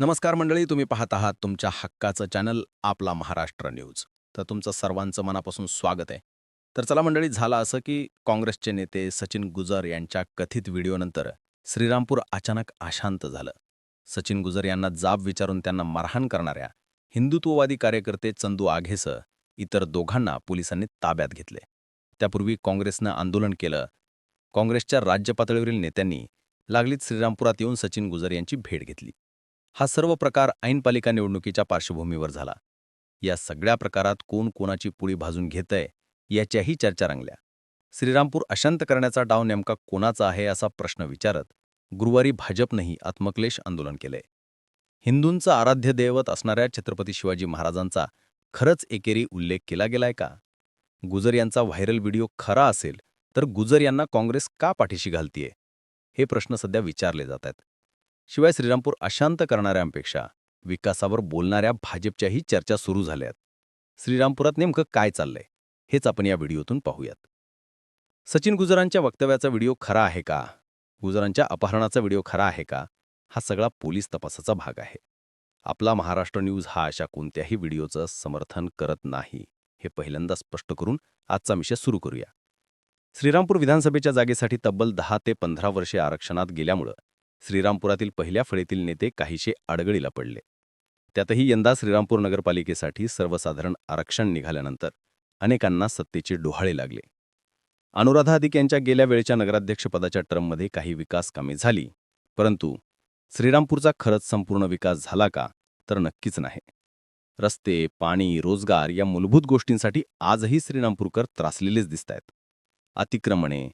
नमस्कार मंडळी तुम्ही पाहत आहात तुमच्या हक्काचं चॅनल आपला महाराष्ट्र न्यूज. तर तुमचं सर्वांचं मनापासून स्वागत आहे. तर चला मंडळी झालं असं की काँग्रेसचे नेते सचिन गुजर यांच्या कथित व्हिडिओनंतर श्रीरामपूर अचानक अशांत झालं. सचिन गुजर यांना जाब विचारून त्यांना मारहाण करणाऱ्या हिंदुत्ववादी कार्यकर्ते चंदू आघेसह इतर दोघांना पोलिसांनी ताब्यात घेतले. त्यापूर्वी काँग्रेसनं आंदोलन केलं. काँग्रेसच्या राज्य पातळीवरील नेत्यांनी लागलीच श्रीरामपुरात येऊन सचिन गुजर यांची भेट घेतली. हा सर्व प्रकार ऐनपालिका निवडणुकीच्या पार्श्वभूमीवर झाला. या सगळ्या प्रकारात कोण कोणाची पुळी भाजून घेतंय याच्याही चर्चा रंगल्या. श्रीरामपूर अशांत करण्याचा डाव नेमका कोणाचा आहे असा प्रश्न विचारत गुरुवारी भाजपनंही आत्मक्लेश आंदोलन केलंय. हिंदूंचं आराध्य दैवत असणाऱ्या छत्रपती शिवाजी महाराजांचा खरंच एकेरी उल्लेख केला गेलाय का? गुजर यांचा व्हायरल व्हिडिओ खरा असेल तर गुजर यांना काँग्रेस का पाठीशी घालतीये? हे प्रश्न सध्या विचारले जात आहेत शिवाय श्रीरामपूर अशांत करणाऱ्यांपेक्षा विकासावर बोलणाऱ्या भाजपच्याही चर्चा सुरू झाल्यात. श्रीरामपुरात नेमकं काय चाललंय हेच आपण या व्हिडिओतून पाहूयात. सचिन गुजरांच्या वक्तव्याचा व्हिडिओ खरा आहे का? गुजरांच्या अपहरणाचा व्हिडिओ खरा आहे का? हा सगळा पोलीस तपासाचा भाग आहे. आपला महाराष्ट्र न्यूज हा अशा कोणत्याही व्हिडिओचं समर्थन करत नाही हे पहिल्यांदा स्पष्ट करून आजचा विषय सुरू करूया. श्रीरामपूर विधानसभेच्या जागेसाठी तब्बल दहा ते पंधरा वर्षे आरक्षणात गेल्यामुळं श्रीरामपुरातील पहिल्या फळीतील नेते काहीशे अडगळीला पडले. त्यातही यंदा श्रीरामपूर नगरपालिकेसाठी सर्वसाधारण आरक्षण निघाल्यानंतर अनेकांना सत्तेचे डोहाळे लागले. अनुराधा अधिक यांच्या गेल्या वेळच्या नगराध्यक्षपदाच्या टर्ममध्ये काही विकास कामे झाली परंतु श्रीरामपूरचा खरंच संपूर्ण विकास झाला का तर नक्कीच नाही. रस्ते पाणी रोजगार या मूलभूत गोष्टींसाठी आजही श्रीरामपूरकर त्रासलेलेच दिसत आहेत अतिक्रमणे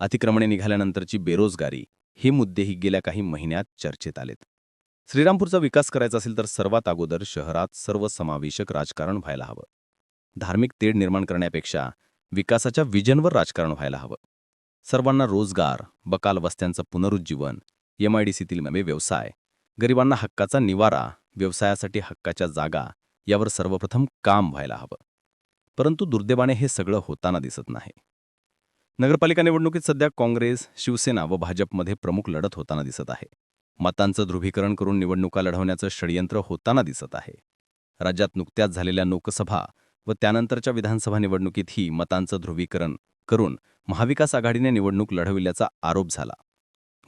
अतिक्रमणे निघाल्यानंतरची बेरोजगारी हे मुद्देही गेल्या काही महिन्यात चर्चेत आलेत. श्रीरामपूरचा विकास करायचा असेल तर सर्वात अगोदर शहरात सर्वसमावेशक राजकारण व्हायला हवं. धार्मिक तेढ निर्माण करण्यापेक्षा विकासाच्या विजनवर राजकारण व्हायला हवं. सर्वांना रोजगार बकाल वस्त्यांचं पुनरुज्जीवन एमआयडीसीतील नवे व्यवसाय गरिबांना हक्काचा निवारा व्यवसायासाठी हक्काच्या जागा यावर सर्वप्रथम काम व्हायला हवं. परंतु दुर्दैवाने हे सगळं होताना दिसत नाही. नगरपालिका निवडणुकीत सध्या काँग्रेस शिवसेना व भाजपमध्ये प्रमुख लढत होताना दिसत आहे. मतांचं ध्रुवीकरण करून निवडणुका लढवण्याचं षडयंत्र होताना दिसत आहे. राज्यात नुकत्याच झालेल्या लोकसभा व त्यानंतरच्या विधानसभा निवडणुकीतही मतांचं ध्रुवीकरण करून महाविकास आघाडीने निवडणूक लढविल्याचा आरोप झाला.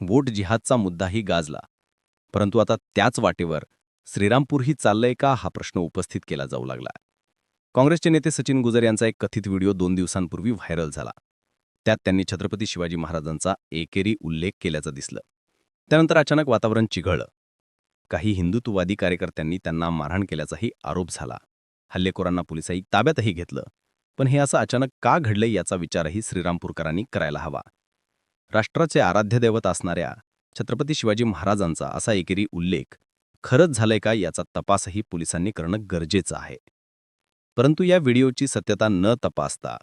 वोट जिहादचा मुद्दाही गाजला. परंतु आता त्याच वाटेवर श्रीरामपूरही चाललंय का हा प्रश्न उपस्थित केला जाऊ लागला. काँग्रेसचे नेते सचिन गुजर यांचा एक कथित व्हिडिओ दोन दिवसांपूर्वी व्हायरल झाला. त्यात त्यांनी छत्रपती शिवाजी महाराजांचा एकेरी उल्लेख केल्याचं दिसलं. त्यानंतर अचानक वातावरण चिघळलं. काही हिंदुत्ववादी कार्यकर्त्यांनी त्यांना मारहाण केल्याचाही आरोप झाला. हल्लेखोरांना पोलिसांनी ताब्यातही घेतलं. पण हे असं अचानक का घडलंय याचा विचारही श्रीरामपूरकरांनी करायला हवा. राष्ट्राचे आराध्य दैवत असणाऱ्या छत्रपती शिवाजी महाराजांचा असा एकेरी उल्लेख खरंच झालंय का याचा तपासही पोलिसांनी करणं गरजेचं आहे. परंतु या व्हिडिओची सत्यता न तपासता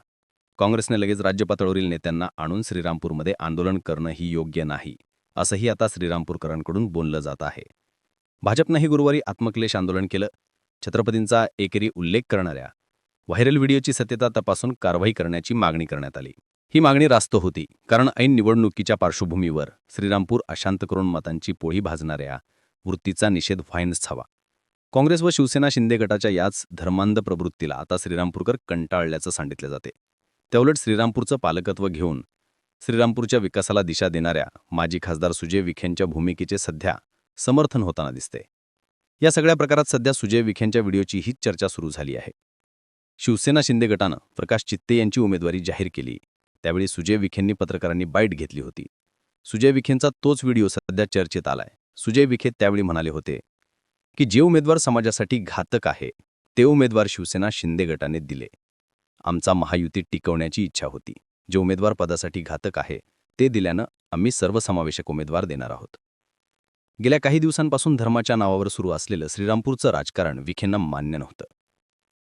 काँग्रेसने लगेच राज्यपातळीवरील नेत्यांना आणून श्रीरामपूरमध्ये आंदोलन करणं ही योग्य नाही असंही आता श्रीरामपूरकरांकडून बोललं जात आहे. भाजपनंही गुरुवारी आत्मक्लेश आंदोलन केलं. छत्रपतींचा एकेरी उल्लेख करणाऱ्या व्हायरल व्हिडिओची सत्यता तपासून कारवाई करण्याची मागणी करण्यात आली. ही मागणी रास्त होती कारण ऐन निवडणुकीच्या पार्श्वभूमीवर श्रीरामपूर अशांत करून मतांची पोळी भाजणाऱ्या वृत्तीचा निषेध व्हायनच हवा. काँग्रेस व शिवसेना शिंदे गटाच्या याच धर्मांध प्रवृत्तीला आता श्रीरामपूरकर कंटाळल्याचं सांगितलं जाते. त्याउलट श्रीरामपूरचं पालकत्व घेऊन श्रीरामपूरच्या विकासाला दिशा देणाऱ्या माजी खासदार सुजय विखेंच्या भूमिकेचे सध्या समर्थन होताना दिसते. या सगळ्या प्रकारात सध्या सुजय विखेंच्या व्हिडिओची हीच चर्चा सुरू झाली आहे. शिवसेना शिंदे गटानं प्रकाश चित्ते यांची उमेदवारी जाहीर केली. त्यावेळी सुजय विखेंनी पत्रकारांनी बाईट घेतली होती. सुजय विखेंचा तोच व्हिडिओ सध्या चर्चेत आलाय. सुजय विखे त्यावेळी म्हणाले होते की जे उमेदवार समाजासाठी घातक आहे ते उमेदवार शिवसेना शिंदे गटाने दिले. आमचा महायुती टिकवण्याची इच्छा होती. जे उमेदवार पदासाठी घातक आहे ते दिल्यानं आम्ही सर्वसमावेशक उमेदवार देणार आहोत. गेल्या काही दिवसांपासून धर्माच्या नावावर सुरू असलेलं श्रीरामपूरचं राजकारण विखेंना मान्य नव्हतं.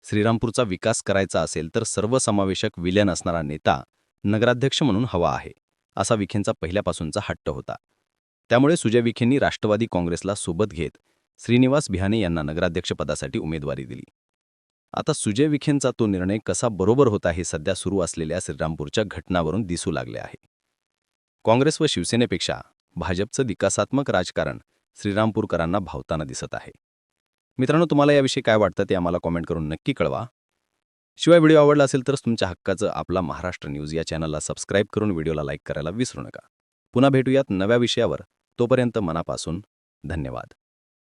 श्रीरामपूरचा विकास करायचा असेल तर सर्वसमावेशक विलयन असणारा नेता नगराध्यक्ष म्हणून हवा आहे असा विखेंचा पहिल्यापासूनचा हट्ट होता. त्यामुळे सुजय विखेंनी राष्ट्रवादी काँग्रेसला सोबत घेत श्रीनिवास बिहाने यांना नगराध्यक्षपदासाठी उमेदवारी दिली. आता सुजय विखेंचा तो निर्णय कसा बरोबर होता हे सध्या सुरू असलेल्या श्रीरामपूरच्या घटनावरून दिसू लागले आहे. काँग्रेस व शिवसेनेपेक्षा भाजपचं विकासात्मक राजकारण श्रीरामपूरकरांना भावताना दिसत आहे. मित्रांनो तुम्हाला याविषयी काय वाटतं ते आम्हाला कॉमेंट करून नक्की कळवा. शिवाय व्हिडिओ आवडला असेल तरच तुमच्या हक्काचं आपला महाराष्ट्र न्यूज या चॅनलला सबस्क्राईब करून व्हिडिओला लाईक करायला विसरू नका. पुन्हा भेटूयात नव्या विषयावर. तोपर्यंत मनापासून धन्यवाद.